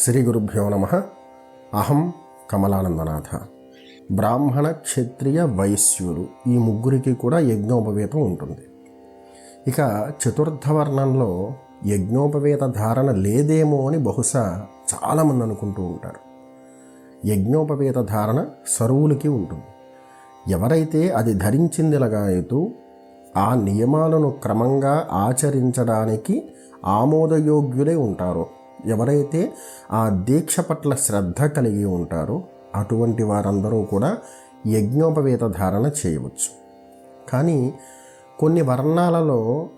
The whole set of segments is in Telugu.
శ్రీ గురుభ్యో నమ. అహం కమలానందనాథ. బ్రాహ్మణ క్షత్రియ వైశ్యులు ఈ ముగ్గురికి కూడా యజ్ఞోపవేతం ఉంటుంది. ఇక చతుర్థ వర్ణంలో యజ్ఞోపవేత ధారణ లేదేమో అని బహుశా చాలామంది అనుకుంటూ ఉంటారు. యజ్ఞోపవేత ధారణ సరువులకి ఉంటుంది. ఎవరైతే అది ధరించిందిలగాయతూ ఆ నియమాలను క్రమంగా ఆచరించడానికి ఆమోదయోగ్యులై ఉంటారో ఎవరైతే ఆ దీక్ష పట్ల శ్రద్ధ కలిగి ఉంటారో అటువంటి వారందరూ కూడా యజ్ఞోపవేత ధారణ చేయవచ్చు. కానీ కొన్ని వర్ణాలలో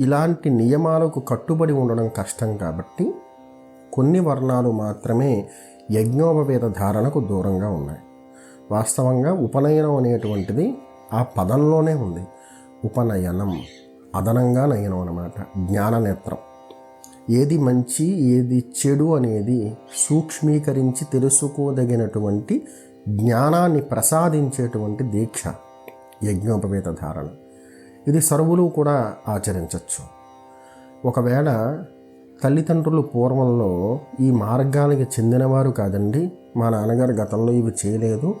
ఇలాంటి నియమాలకు కట్టుబడి ఉండడం కష్టం కాబట్టి కొన్ని వర్ణాలు మాత్రమే యజ్ఞోపవేత ధారణకు దూరంగా ఉన్నాయి. వాస్తవంగా ఉపనయనం అనేటువంటిది ఆ పదంలోనే ఉంది. ఉపనయనం అదనంగా నయనం అన్నమాట. జ్ఞాననేత్రం. ఏది మంచి ఏది చెడు అనేది సూక్ష్మీకరించి తెలుసుకోదగినటువంటి జ్ఞానాన్ని ప్రసాదించేటువంటి దీక్ష యజ్ఞోపవేత ధారణ. ఇది సర్వులు కూడా ఆచరించవచ్చు ఒకవేళ తల్లిదండ్రులు పూర్వంలో ఈ మార్గానికి చెందినవారు కాదండి. మా నాన్నగారు గతంలో ఇవి చేయలేదు.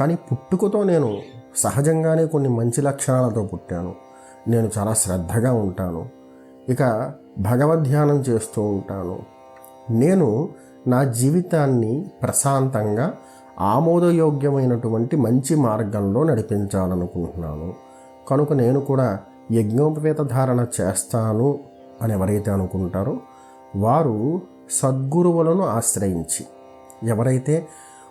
కానీ పుట్టుకతో నేను సహజంగానే కొన్ని మంచి లక్షణాలతో పుట్టాను. నేను చాలా శ్రద్ధగా ఉంటాను. ఇక భగవద్ధ్యానం చేస్తూ ఉంటాను. నేను నా జీవితాన్ని ప్రశాంతంగా ఆమోదయోగ్యమైనటువంటి మంచి మార్గంలో నడిపించాలనుకుంటున్నాను. కనుక నేను కూడా యజ్ఞోపవేత ధారణ చేస్తాను అని ఎవరైతే అనుకుంటారో వారు సద్గురువులను ఆశ్రయించి ఎవరైతే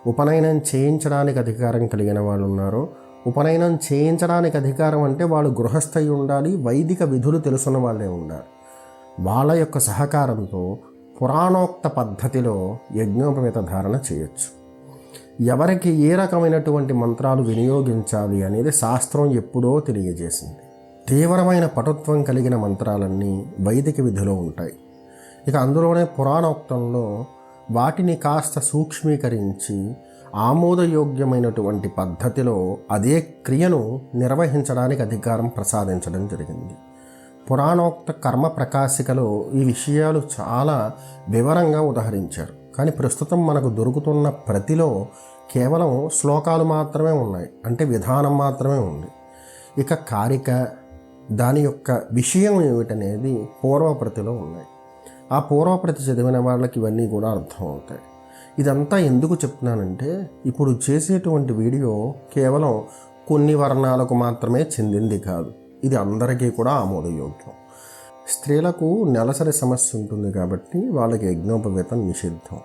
ఉపనయనం చేయించడానికి అధికారం కలిగిన వాళ్ళు ఉన్నారో ఉపనయనం చేయించడానికి అధికారం అంటే వాళ్ళు గృహస్థయి ఉండాలి వైదిక విధులు తెలుసున్న వాళ్ళే ఉండాలి. వాళ్ళ యొక్క సహకారంతో పురాణోక్త పద్ధతిలో యజ్ఞోపవేత ధారణ చేయొచ్చు. ఎవరికి ఏ రకమైనటువంటి మంత్రాలు వినియోగించాలి అనేది శాస్త్రం ఎప్పుడో తెలియజేసింది. తీవ్రమైన పటుత్వం కలిగిన మంత్రాలన్నీ వైదిక విధిలో ఉంటాయి. ఇక అందులోనే పురాణోక్తంలో వాటిని కాస్త సూక్ష్మీకరించి ఆమోదయోగ్యమైనటువంటి పద్ధతిలో అదే క్రియను నిర్వహించడానికి అధికారం ప్రసాదించడం జరిగింది. పురాణోక్త కర్మ ప్రకాశికలో ఈ విషయాలు చాలా వివరంగా ఉదహరించారు. కానీ ప్రస్తుతం మనకు దొరుకుతున్న ప్రతిలో కేవలం శ్లోకాలు మాత్రమే ఉన్నాయి. అంటే విధానం మాత్రమే ఉంది. ఇక కారిక దాని యొక్క విషయం ఏమిటనేది పూర్వప్రతిలో ఉన్నాయి. ఆ పూర్వప్రతి చదివిన వాళ్ళకి ఇవన్నీ కూడా అర్థం అవుతాయి ఇదంతా ఎందుకు చెప్తున్నానంటే ఇప్పుడు చేసేటువంటి వీడియో కేవలం కొన్ని వర్ణాలకు మాత్రమే చెందింది కాదు. ఇది అందరికీ కూడా ఆమోదయోగ్యం. స్త్రీలకు నెలసరి సమస్య ఉంటుంది కాబట్టి వాళ్ళకి యజ్ఞోపవేతం నిషిద్ధం.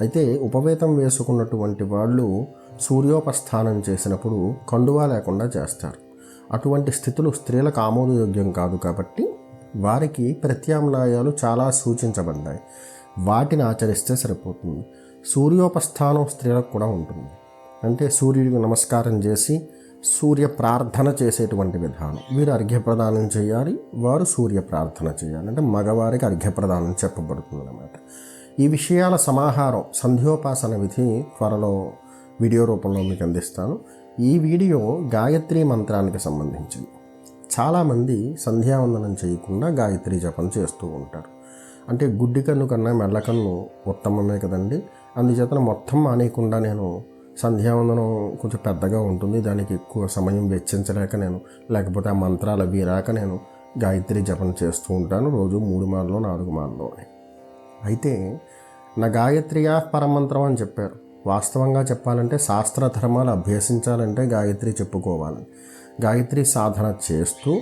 అయితే ఉపవేతం వేసుకున్నటువంటి వాళ్ళు సూర్యోపస్థానం చేసినప్పుడు కండువా లేకుండా చేస్తారు. అటువంటి స్థితులు స్త్రీలకు ఆమోదయోగ్యం కాదు కాబట్టి వారికి ప్రత్యామ్నాయాలు చాలా సూచించబడ్డాయి. వాటిని ఆచరిస్తే సరిపోతుంది. సూర్యోపస్థానం స్త్రీలకు కూడా ఉంటుంది. అంటే సూర్యుడికి నమస్కారం చేసి సూర్య ప్రార్థన చేసేటువంటి విధానం. వీరు అర్ఘ్యప్రదానం చేయాలి వారు సూర్య ప్రార్థన చేయాలి. అంటే మగవారికి అర్ఘ్యప్రదానం చెప్పబడుతుంది అన్నమాట. ఈ విషయాల సమాహారం సంధ్యోపాసన విధి త్వరలో వీడియో రూపంలో మీకు అందిస్తాను. ఈ వీడియో గాయత్రి మంత్రానికి సంబంధించింది. చాలామంది సంధ్యావందనం చేయకుండా గాయత్రి జపం చేస్తూ ఉంటారు. అంటే గుడ్డి కన్ను కన్నా మెల్లకన్ను ఉత్తమమే కదండి. అందుచేతన మొత్తం మానేయకుండా నేను సంధ్యావందనం కొంచెం పెద్దగా ఉంటుంది. దానికి ఎక్కువ సమయం వెచ్చించలేక నేను లేకపోతే ఆ మంత్రాలు అవి రాక నేను గాయత్రి జపం చేస్తూ ఉంటాను రోజు మూడు మార్లు నాలుగు మార్లు అని అయితే నా గాయత్రియా పరమంత్రం అని చెప్పారు. వాస్తవంగా చెప్పాలంటే శాస్త్ర ధర్మాలు అభ్యసించాలంటే గాయత్రి చెప్పుకోవాలి. గాయత్రి సాధన చేస్తూ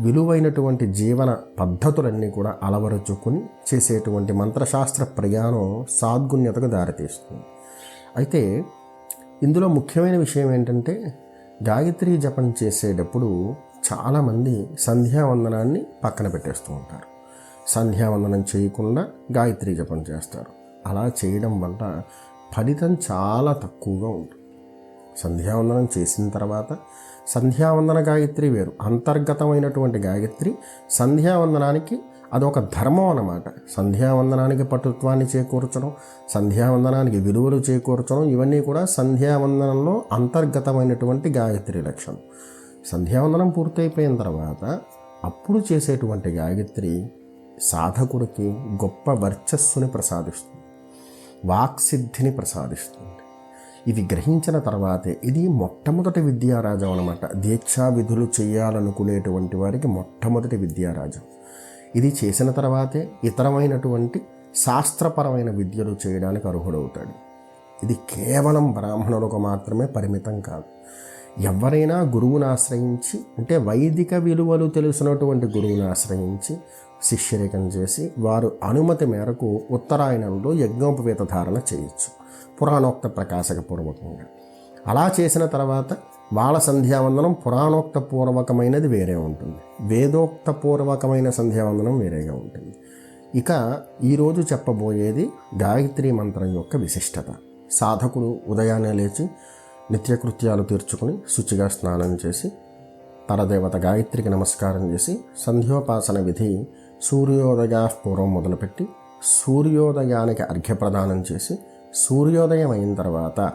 విలువైనటువంటి జీవన పద్ధతులన్నీ కూడా అలవరుచుకుని చేసేటువంటి మంత్రశాస్త్ర ప్రయాణం సాద్గుణ్యతకు దారితీస్తుంది. అయితే ఇందులో ముఖ్యమైన విషయం ఏంటంటే గాయత్రి జపం చేసేటప్పుడు చాలామంది సంధ్యావందనాన్ని పక్కన పెట్టేస్తూ ఉంటారు. సంధ్యావందనం చేయకుండా గాయత్రి జపం చేస్తారు. అలా చేయడం వల్ల ఫలితం చాలా తక్కువగా ఉంటుంది. సంధ్యావందనం చేసిన తర్వాత సంధ్యావందన గాయత్రి వేరు. అంతర్గతమైనటువంటి గాయత్రి సంధ్యావందనానికి అదొక ధర్మం అన్నమాట. సంధ్యావందనానికి పటుత్వాన్ని చేకూర్చడం సంధ్యావందనానికి విలువలు చేకూర్చడం ఇవన్నీ కూడా సంధ్యావందనంలో అంతర్గతమైనటువంటి గాయత్రి లక్షణం. సంధ్యావందనం పూర్తయిపోయిన తర్వాత అప్పుడు చేసేటువంటి గాయత్రి సాధకుడికి గొప్ప వర్చస్సుని ప్రసాదిస్తుంది. వాక్సిద్ధిని ప్రసాదిస్తుంది. ఇది గ్రహించిన తర్వాతే. ఇది మొట్టమొదటి విద్యారాజం అనమాట దీక్షా విధులు చేయాలనుకునేటువంటి వారికి మొట్టమొదటి విద్యారాజం. ఇది చేసిన తర్వాతే ఇతరమైనటువంటి శాస్త్రపరమైన విద్యలు చేయడానికి అర్హుడవుతాడు. ఇది కేవలం బ్రాహ్మణులకు మాత్రమే పరిమితం కాదు. ఎవరైనా గురువును ఆశ్రయించి అంటే వైదిక విలువలు తెలిసినటువంటి గురువుని ఆశ్రయించి శిష్యరికం చేసి వారు అనుమతి మేరకు ఉత్తరాయణంలో యజ్ఞోపవేత ధారణ చేయొచ్చు. పురాణోక్త ప్రకాశక పూర్వకంగా. అలా చేసిన తర్వాత వాళ్ళ సంధ్యావందనం పురాణోక్త పూర్వకమైనది వేరే ఉంటుంది. వేదోక్త పూర్వకమైన సంధ్యావందనం వేరేగా ఉంటుంది. ఇక ఈరోజు చెప్పబోయేది గాయత్రి మంత్రం యొక్క విశిష్టత. సాధకుడు ఉదయాన్నే లేచి నిత్యకృత్యాలు తీర్చుకుని శుచిగా స్నానం చేసి పరదేవత గాయత్రికి నమస్కారం చేసి సంధ్యోపాసన విధి సూర్యోదయ పూర్వం మొదలుపెట్టి సూర్యోదయానికి అర్ఘ్యప్రదానం చేసి సూర్యోదయం అయిన తర్వాత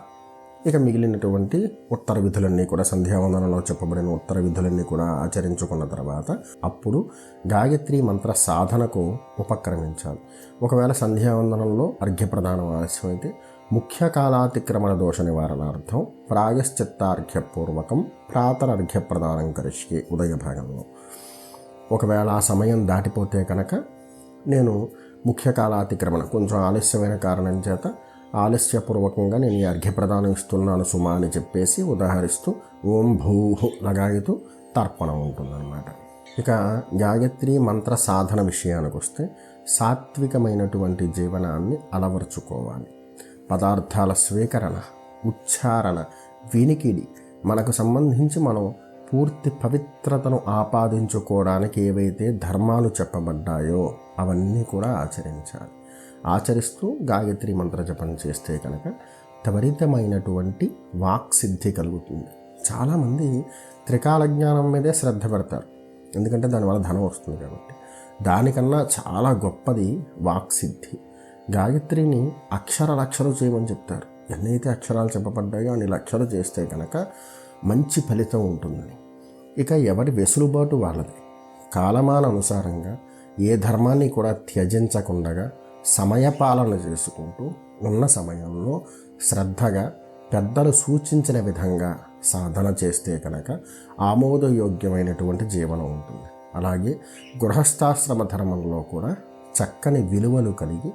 ఇక మిగిలినటువంటి ఉత్తర విధులన్నీ కూడా సంధ్యావందనంలో చెప్పబడిన ఉత్తర విధులన్నీ కూడా ఆచరించుకున్న తర్వాత అప్పుడు గాయత్రి మంత్ర సాధనకు ఉపక్రమించాలి. ఒకవేళ సంధ్యావందనంలో అర్ఘ్యప్రదానం ఆలస్యమైతే ముఖ్య కాలాతిక్రమణ దోష నివారణార్థం ప్రాయశ్చిత్తార్ఘ్యపూర్వకం ప్రాతరర్ఘ్యప్రదానం కరిష్కి ఉదయ భాగంలో ఒకవేళ ఆ సమయం దాటిపోతే కనుక నేను ముఖ్య కాలాతిక్రమణ కొంచెం ఆలస్యమైన కారణం చేత ఆలస్యపూర్వకంగా నేను ఈ అర్ఘ్యప్రదానం ఇస్తున్నాను సుమా అని చెప్పేసి ఉదాహరిస్తూ ఓం భూహు లగాయుతూ తర్పణం ఉంటుందన్నమాట. ఇక గాయత్రి మంత్ర సాధన విషయానికి వస్తే సాత్వికమైనటువంటి జీవనాన్ని అలవరుచుకోవాలి. పదార్థాల స్వీకరణ ఉచ్చారణ వినికిడి మనకు సంబంధించి మనం పూర్తి పవిత్రతను ఆపాదించుకోవడానికి ఏవైతే ధర్మాలు చెప్పబడ్డాయో అవన్నీ కూడా ఆచరించాలి. ఆచరిస్తూ గాయత్రి మంత్ర జపం చేస్తే కనుక త్వరితమైనటువంటి వాక్సిద్ధి కలుగుతుంది. చాలామంది త్రికాల జ్ఞానం మీదే శ్రద్ధ పెడతారు. ఎందుకంటే దానివల్ల ధనం వస్తుంది కాబట్టి. దానికన్నా చాలా గొప్పది వాక్సిద్ధి గాయత్రిని అక్షర లక్షలు చేయమని చెప్తారు. ఎన్నైతే అక్షరాలు చెప్పబడ్డాయో అన్ని లక్షలు చేస్తే కనుక మంచి ఫలితం ఉంటుందని. ఇక ఎవరి వెసులుబాటు వాళ్ళది. కాలమాన అనుసారంగా ఏ ధర్మాన్ని కూడా త్యజించకుండగా సమయపాలన చేసుకుంటూ ఉన్న సమయంలో శ్రద్ధగా పెద్దలు సూచించిన విధంగా సాధన చేస్తే కనుక ఆమోదయోగ్యమైనటువంటి జీవనం ఉంటుంది. అలాగే గృహస్థాశ్రమ ధర్మంలో కూడా చక్కని విలువలు కలిగి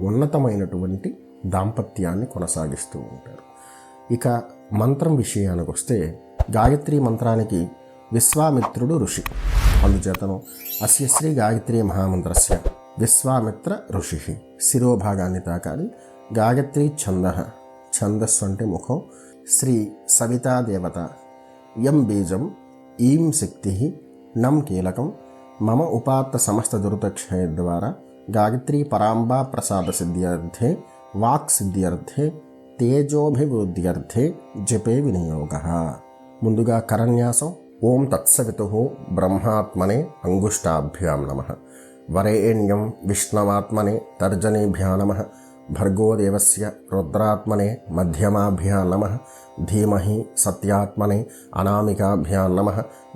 ఉన్నతమైనటువంటి దాంపత్యాన్ని కొనసాగిస్తూ ఉంటారు. ఇక మంత్రం విషయానికి వస్తే గాయత్రి మంత్రానికి విశ్వామిత్రుడు ఋషి. అందుచేతను అస్య శ్రీ గాయత్రి మహామంత్రస్య. విశ్వామిత్ర ఋషి శిరోభాగాన్ని తాకాలి గాయత్రి ఛంద ఛందస్సు అంటే ముఖం శ్రీ సవితాదేవత యం బీజం ఈం శక్తి నం కీలకం మమ ఉపాత్త సమస్త దురితక్షయ ద్వారా గాయత్రీ పరాంబా ప్రసాద సిద్ధ్యర్థే వాక్ సిద్ధ్యర్థే తేజోభివృద్ధ్యర్థే జపే వినియోగ ముందుగా కరన్యాసం ఓం తత్సవితు బ్రహ్మాత్మనే అంగుష్టాభ్యాం నమ వరేణ్యం విష్ణవాత్మనే తర్జనీభ్యా నమ. భర్గోదేవస్య రుద్రాత్మనే మధ్యమాభ్యా నమ. ధీమహి సత్యాత్మనే అనామికాభ్యా నమ.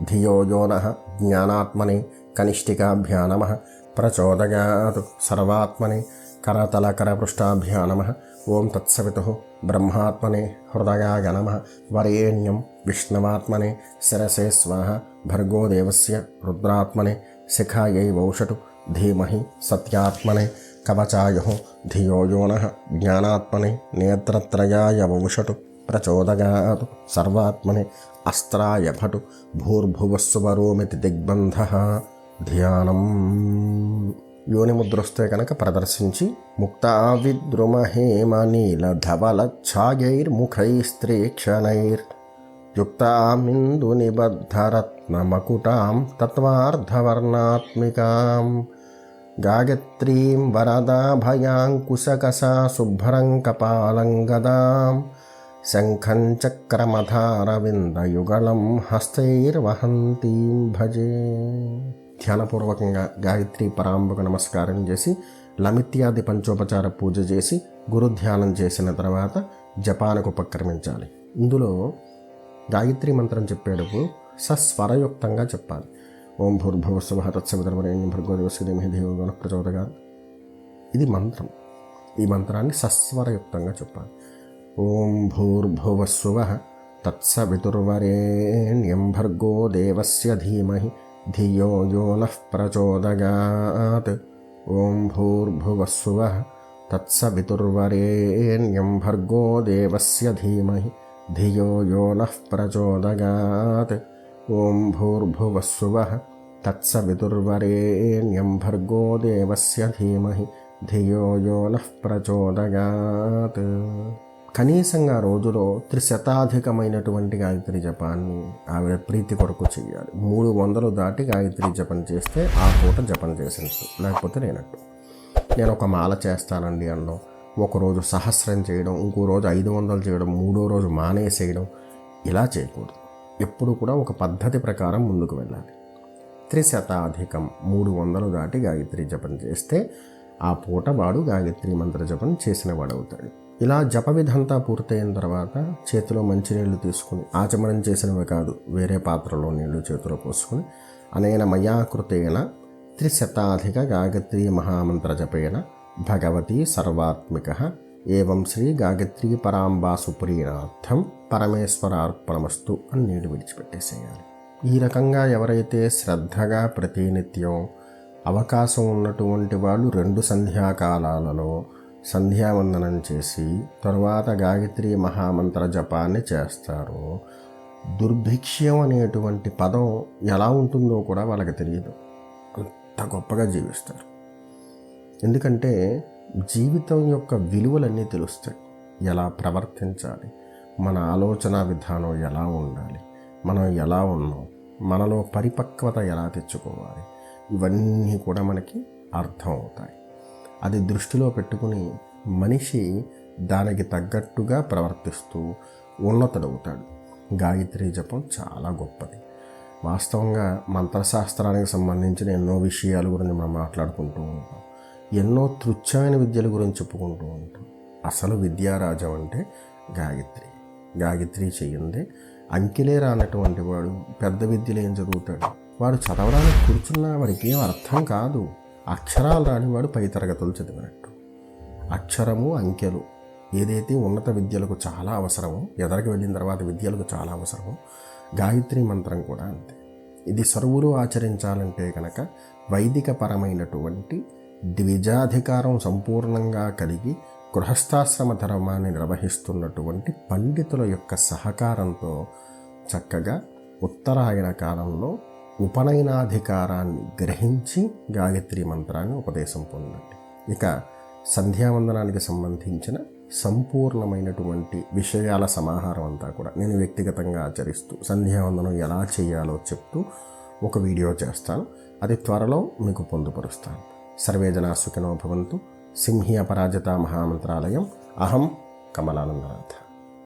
ధియో యో నః జ్ఞానాత్మనే కనిష్ఠికాభ్యా నమ. ప్రచోదయాత్ సర్వాత్మనే కరతలకరపృష్టాభ్యా నమ. ఓం తత్సవితు బ్రహ్మాత్మనే హృదయాయ నమ. వరేణ్యం విష్ణవాత్మనే శిరసే స్వాహ. భర్గోదేవస్య రుద్రాత్మనే శిఖాయై వౌషటు ధీమహి సత్యాత్మనే కవచాయ ధియో యో జ్ఞానాత్మనే నేత్రత్రయాయ వౌషటు ప్రచోదయాత్ సర్వాత్మనే అస్త్రాయ భటు భూర్భువస్సువరోమితి దిగ్బంధ ధ్యానం యోనిముద్రొస్తే కనుక ప్రదర్శించి ముక్తా విద్రుమహేమ నీల ధవల ఛాయైర్ముఖైస్త్రీక్షణైర్ యుక్తామిందు నిబద్ధరత్నమకుటాం తత్వార్ధవర్ణాత్మికాం గాయత్రీం వరదాభయాంకుశకసా శుభ్రం కపాలం గదాం శంఖం చక్రమధారవిందయుగళం హస్తైర్వహంతీం భజే ధ్యానపూర్వకంగా గాయత్రి పరాంబకు నమస్కారం చేసి లమిత్యాది పంచోపచార పూజ చేసి గురుధ్యానం చేసిన తర్వాత జపానికి ఉపక్రమించాలి. ఇందులో గాయత్రి మంత్రం చెప్పేటప్పుడు సస్వరయుక్తంగా చెప్పాలి. ఓం భూర్భువస్వ తత్సవితర్వరేణ్యం భర్గోదేవస్య ధీమహి ధియో యోనః ప్రచోదయాత్ ఇది మంత్రం ఈ మంత్రాన్ని సస్వరయుక్తంగా చెప్పాలి. ఓం భూర్భువస్సువ తత్సవితుర్వరేణ్యం భర్గో దేవస్య ధీమహి ధియో యో నః ప్రచోదయాత్. ఓం భూర్భువస్సువ తత్సవితుర్వరేణ్యం భర్గో దేవస్య ధీమహి ధియో యో నః ప్రచోదయాత్. ఓం భూర్భువస్సువ తత్సవితుర్వరేణ్యం భర్గో దేవస్య ధీమహి ధియో యో నః ప్రచోదయాత్ కనీసంగా రోజులో త్రిశతాధికమైనటువంటి గాయత్రి జపాన్ని ఆవిడ ప్రీతి కొరకు చేయాలి మూడు వందలు దాటి గాయత్రి జపం చేస్తే ఆ పూట జపం చేసినట్టు లేకపోతే లేనట్టు. నేను ఒక మాల చేస్తానండి అనడం ఒకరోజు సహస్రం చేయడం ఇంకో రోజు ఐదు వందలు చేయడం మూడో రోజు మానేసేయడం ఇలా చేయకూడదు. ఎప్పుడు కూడా ఒక పద్ధతి ప్రకారం ముందుకు వెళ్ళాలి. త్రిశతాధికం మూడు వందలు దాటి గాయత్రి జపం చేస్తే ఆ పూట వాడు గాయత్రి మంత్ర జపం చేసిన వాడవుతాడు ఇలా జప విధంతా పూర్తయిన తర్వాత చేతిలో మంచినీళ్ళు తీసుకుని ఆచమనం చేసినవి కాదు వేరే పాత్రలో నీళ్ళు చేతిలో పోసుకుని అనేన మయాకృతేన త్రిశతాధిక గాయత్రీ మహామంత్ర జపేన భగవతి సర్వాత్మిక ఏవం శ్రీ గాయత్రీ పరాంబా సుప్రీనార్థం పరమేశ్వరార్పణమస్తు అని నీడు విడిచిపెట్టేసేయాలి. ఈ రకంగా ఎవరైతే శ్రద్ధగా ప్రతినిత్యం అవకాశం ఉన్నటువంటి వాళ్ళు రెండు సంధ్యాకాలాలలో సంధ్యావందనం చేసి తరువాత గాయత్రి మహామంత్ర జపాన్ని చేస్తారు. దుర్భిక్ష్యం అనేటువంటి పదం ఎలా ఉంటుందో కూడా వాళ్ళకి తెలియదు. అంత గొప్పగా జీవిస్తారు. ఎందుకంటే జీవితం యొక్క విలువలన్నీ తెలుస్తాయి. ఎలా ప్రవర్తించాలి? మన ఆలోచన విధానం ఎలా ఉండాలి? మనం ఎలా ఉన్నాం? మనలో పరిపక్వత ఎలా తెచ్చుకోవాలి? ఇవన్నీ కూడా మనకి అర్థం అవుతాయి అది దృష్టిలో పెట్టుకుని మనిషి దానికి తగ్గట్టుగా ప్రవర్తిస్తూ ఉన్నతుడవుతాడు. గాయత్రి జపం చాలా గొప్పది. వాస్తవంగా మంత్రశాస్త్రానికి సంబంధించిన ఎన్నో విషయాల గురించి మనం మాట్లాడుకుంటూ ఉంటాం. ఎన్నో తృచ్ఛమైన విద్యల గురించి చెప్పుకుంటూ ఉంటాం. అసలు విద్యారాజం అంటే గాయత్రి. గాయత్రి చెయ్యిందే అంకెలే రానటువంటి వాడు పెద్ద విద్యలు ఏం చదువుతాడు? వాడు చదవడానికి కూర్చున్నా వాడికి ఏం అర్థం కాదు. అక్షరాలు రానివాడు పై తరగతులు చదివినట్టు. అక్షరము అంకెలు ఏదైతే ఉన్నత విద్యలకు చాలా అవసరమో ఎదరికి వెళ్ళిన తర్వాత విద్యలకు చాలా అవసరమో గాయత్రి మంత్రం కూడా అంతే. ఇది సర్వులు ఆచరించాలంటే కనుక వైదిక పరమైనటువంటి ద్విజాధికారం సంపూర్ణంగా కలిగి గృహస్థాశ్రమ ధర్మాన్ని నిర్వహిస్తున్నటువంటి పండితుల యొక్క సహకారంతో చక్కగా ఉత్తరాయణ కాలంలో ఉపనయనాధికారాన్ని గ్రహించి గాయత్రి మంత్రాన్ని ఉపదేశం పొందండి. ఇక సంధ్యావందనానికి సంబంధించిన సంపూర్ణమైనటువంటి విషయాల సమాహారం అంతా కూడా నేను వ్యక్తిగతంగా ఆచరిస్తూ సంధ్యావందనం ఎలా చేయాలో చెప్తూ ఒక వీడియో చేస్తాను. అది త్వరలో మీకు పొందుపరుస్తాను. సర్వేజనా సుఖినో భవంతు. సింహీ అపరాజిత మహామంత్రాలయం. అహం కమలానందనాథ్.